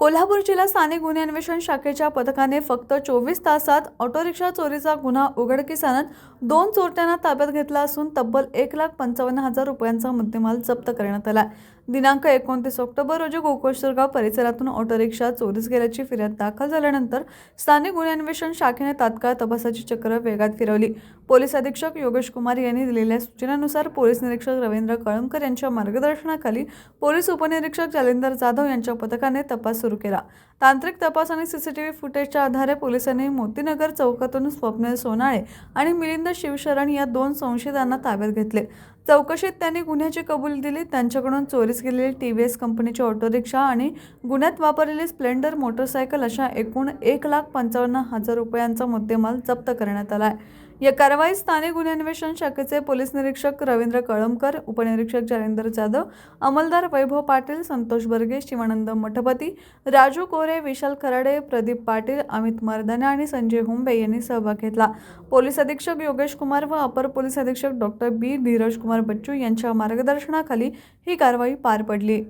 कोल्हापूर जिल्हा स्थानिक गुन्हे अन्वेषण शाखेच्या पथकाने फक्त चोवीस तासात ऑटोरिक्षा चोरीचा गुन्हा उघडकीस आणत दोन चोरट्यांना ताब्यात घेतला असून तब्बल एक लाख पंचावन्न हजार रुपयांचा मुद्देमाल जप्त करण्यात आला. दिनांक एकोणतीस ऑक्टोबर रोजी गोकुळशेरगाव परिसरातून ऑटोरिक्षा चोरीस गेल्याची फिर्याद दाखल झाल्यानंतर स्थानिक गुन्हे अन्वेषण शाखेने तात्काळ तपासाची चक्र वेगात फिरवली. पोलीस अधीक्षक योगेश कुमार यांनी दिलेल्या सूचनेनुसार पोलीस निरीक्षक रवींद्र कळमकर यांच्या मार्गदर्शनाखाली पोलीस उपनिरीक्षक जालिंदर जाधव यांच्या पथकाने तपास सुरू केला. तांत्रिक तपास आणि सीसीटीव्ही फुटेजच्या आधारे पोलिसांनी मोतीनगर चौकातून स्वप्नील सोनाळे आणि मिलिंद शिवशरण या दोन संशयितांना ताब्यात घेतले. चौकशीत त्यांनी गुन्ह्याची कबुली दिली. त्यांच्याकडून चोरीस गेलेली टी व्ही एस कंपनीची ऑटो रिक्षा आणि गुन्ह्यात वापरलेली स्प्लेंडर मोटरसायकल अशा एकूण एक लाख पंचावन्न हजार रुपयांचा मुद्देमाल जप्त करण्यात आला आहे. या कारवाईत स्थानिक गुन्हे अन्वेषण शाखेचे पोलीस निरीक्षक रवींद्र कळमकर उपनिरीक्षक जालेंद्र जाधव अंमलदार वैभव पाटील संतोष बर्गे शिवानंद मठपती राजू कोरे विशाल खराडे प्रदीप पाटील अमित मर्दाने आणि संजय हुंबे यांनी सहभाग घेतला. पोलीस अधीक्षक योगेश कुमार व अपर पोलीस अधीक्षक डॉक्टर बी. धीरज कुमार कुमार बच्चू यांच्या मार्गदर्शनाखाली ही कारवाई पार पडली.